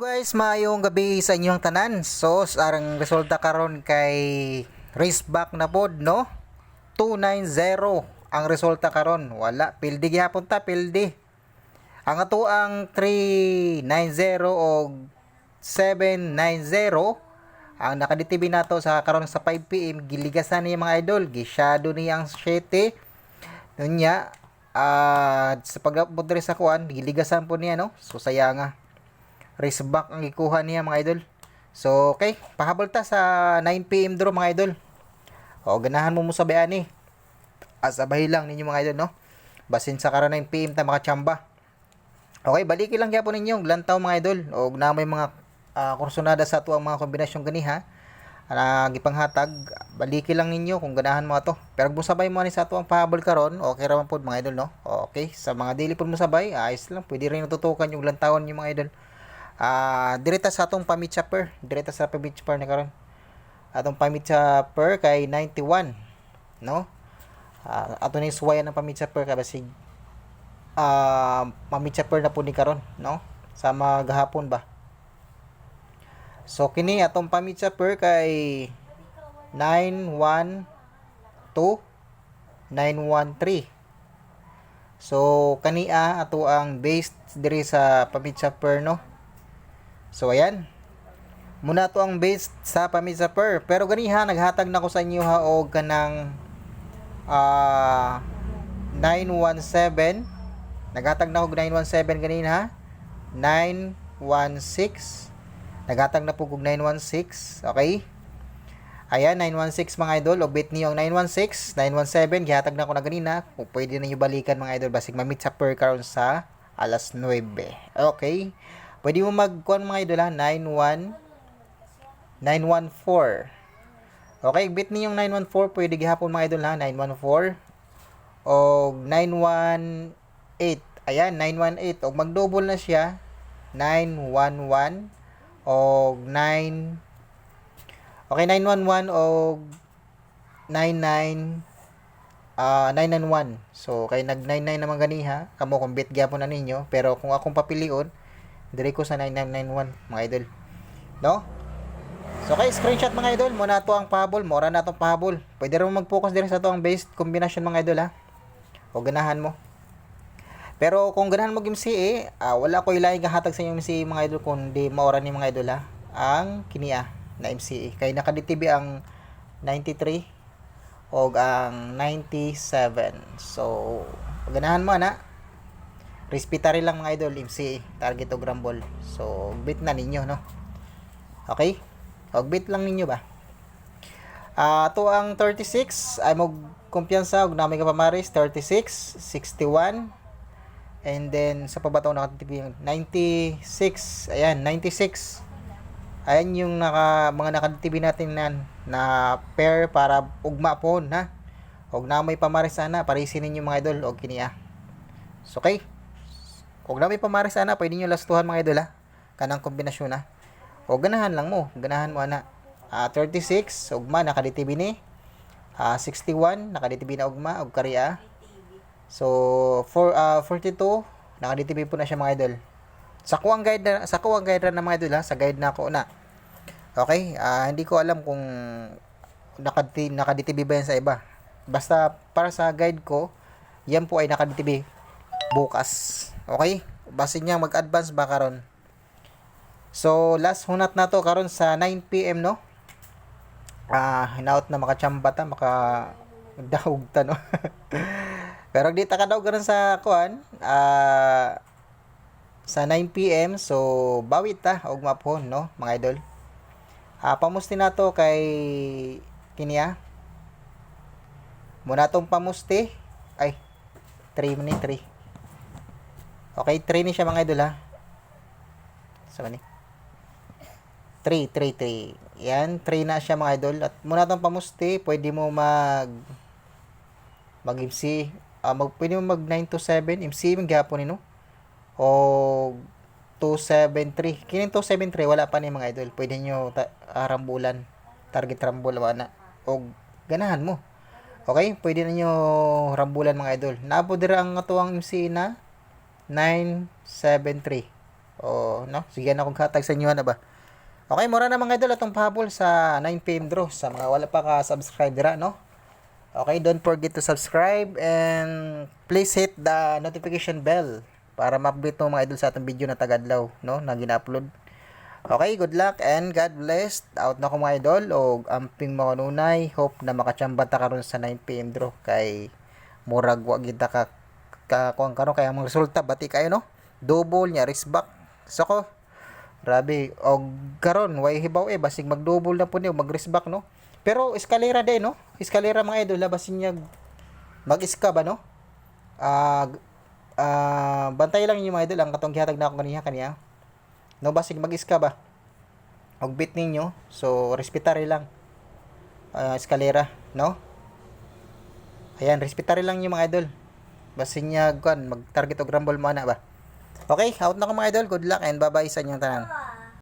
guys, maayong gabi sa inyong tanan. So, sarang resulta karon kay raceback na pod, no? 290 ang resulta karon. Wala, pildi gyapon ta, pildi. Ang ato ang 390 o 790 ang nakaditibi nato sa karon sa 5 PM giligasan niya mga idol, gisyado niya ang 7. Nunya, ah sa pagabot sa kuan, giligasan po niya no. So saya nga race back ang ikuha niya mga idol. So, okay, pahabol ta sa 9pm draw mga idol. O, ganahan mo mo sa bayani. Asabay lang ninyo mga idol, no? Basin sa karon 9pm ta makachamba. Okay, baliki lang gyapon ninyo lantaw mga idol. O na may mga uh, kursonada sa ato ang mga kombinasyon gani ha. Na gipanghatag, baliki lang ninyo kung ganahan mo ato. Pero kung sabay mo ni sa ato ang pahabol karon, okay ra man pod mga idol, no? Okay, sa mga dili pod mo sabay, ayos lang, pwede rin natutukan yung lantawon yung mga idol ah direta sa atong pamit chopper direta sa pamit chopper na karon. Atong pamit chopper kay 91 no? Uh, ato ni suwayan ng pamit chopper kay basig uh, pamit chopper na po ni karon no? Sa magahapon ba? So kini atong pamit chopper kay 912 913 so kania ato ang based diri sa pamit chopper no So ayan. Muna to ang base sa pamisa per. Pero ganiha naghatag na ko sa inyo ha og kanang uh, 917. Naghatag na ko 917 ganina ha. 916. Naghatag na po kog 916. Okay? Ayan, 916 mga idol. Og bit niyo ang 916, 917. Gihatag na ko na ganina. Kung pwede na nyo balikan mga idol. Basig mamit sa per karon sa alas 9. Okay? Pwede mo mag-kuan mga idol ha, 91 914. Okay, bit ninyong 914, pwede gihapon mga idol ha, 914 o 918. Ayan, 918. O mag-double na siya, 911 o 9 Okay, 911 o 99 uh, 991. So, kay nag 99 naman gani ha. Kamo kung bit gyapon na ninyo, pero kung akong papilion, Dire ko sa 9991 mga idol. No? So kay screenshot mga idol, muna to ang pahabol, mora na tong pahabol. Pwede rin mag-focus dire sa to ang based combination mga idol ha. O ganahan mo. Pero kung ganahan mo MCA, uh, wala ko ilaing hatag sa inyong MCA mga idol kundi maora ni mga idol ha. Ang kinia na MCA. Kay naka-DTB ang 93 o ang 97. So, ganahan mo na Respetary lang mga idol, MC, target o grambol. So, bit na ninyo, no? Okay? Og bit lang ninyo ba? Uh, to ang 36 ay mo kumpiyansa og nami ka pamaris 36, 61 and then sa pabataw nakatipi yung 96. Ayan, 96. Ayan yung naka mga nakatibi natin na, na pair para ugma po na. Og na may pamaris sana, parisin ninyo mga idol og kiniya. So, okay? Kung na may pamaris ana, pwede nyo lastuhan mga idol ha. Kanang kombinasyon na. O ganahan lang mo, ganahan mo ana. Uh, 36, ugma, nakaditibi ni. Uh, 61, nakaditibi na ugma, ug kariya. So, for, uh, 42, nakaditibi po na siya mga idol. Sa kuwang guide na, sa kuwang guide na mga idol ha, sa guide na ako na. Okay, uh, hindi ko alam kung nakaditibi, nakaditibi ba yan sa iba. Basta para sa guide ko, yan po ay nakaditibi bukas. Okay? Basin niya mag-advance ba karon. So, last hunat na to karon sa 9 PM no. Ah, uh, hinaut na makachamba ta, maka dahog ta no. Pero di ta kadaw karon sa kuan, ah uh, sa 9 PM so bawit ta og mapon no, mga idol. Ah, uh, pamusti na to kay kiniya. Muna tong pamusti. Ay, 3 minute 3. Okay, 3 ni siya mga idol ha. Sa ni? 3, 3, 3. Yan, 3 na siya mga idol. At muna itong pamusti, pwede mo mag mag MC, uh, mag, pwede mo mag 9 to 7, MC, maghapon nino. O 273. Kining 273, wala pa ni mga idol. Pwede nyo ta- uh, rambulan. Target rambul, na. O ganahan mo. Okay, pwede na nyo rambulan mga idol. Naabo dira ang atuang MC na 973. O, no? Sige na akong katag sa inyo na ba? Okay, mura na mga idol atong pahabol sa 9pm draw sa mga wala pa ka-subscribe dira, no? Okay, don't forget to subscribe and please hit the notification bell para ma-update mo mga idol sa atong video na tagadlaw, no? Na gina-upload. Okay, good luck and God bless. Out na ko mga idol o amping mga nunay. Hope na makachamba ta karon sa 9pm draw kay murag wa gid ka ka kuan karon kay ang resulta bati kayo no. Double nya risk back. So ko Grabe, og karon way hibaw eh basig mag-double na po niyo, mag-risk back no. Pero eskalera din no. Eskalera mga idol labasin niya mag-iska ba no? Ah ah bantay lang niyo mga idol ang katong gihatag na ako kaniya kaniya. No basig mag-iska ba? Og bit ninyo. So respetare lang. Ah, eskalera, no? Ayan, respetare lang niyo mga idol. Basin niya kuan mag-target og rumble mo na ba? Okay, out na ko mga idol. Good luck and bye-bye sa inyong tanan.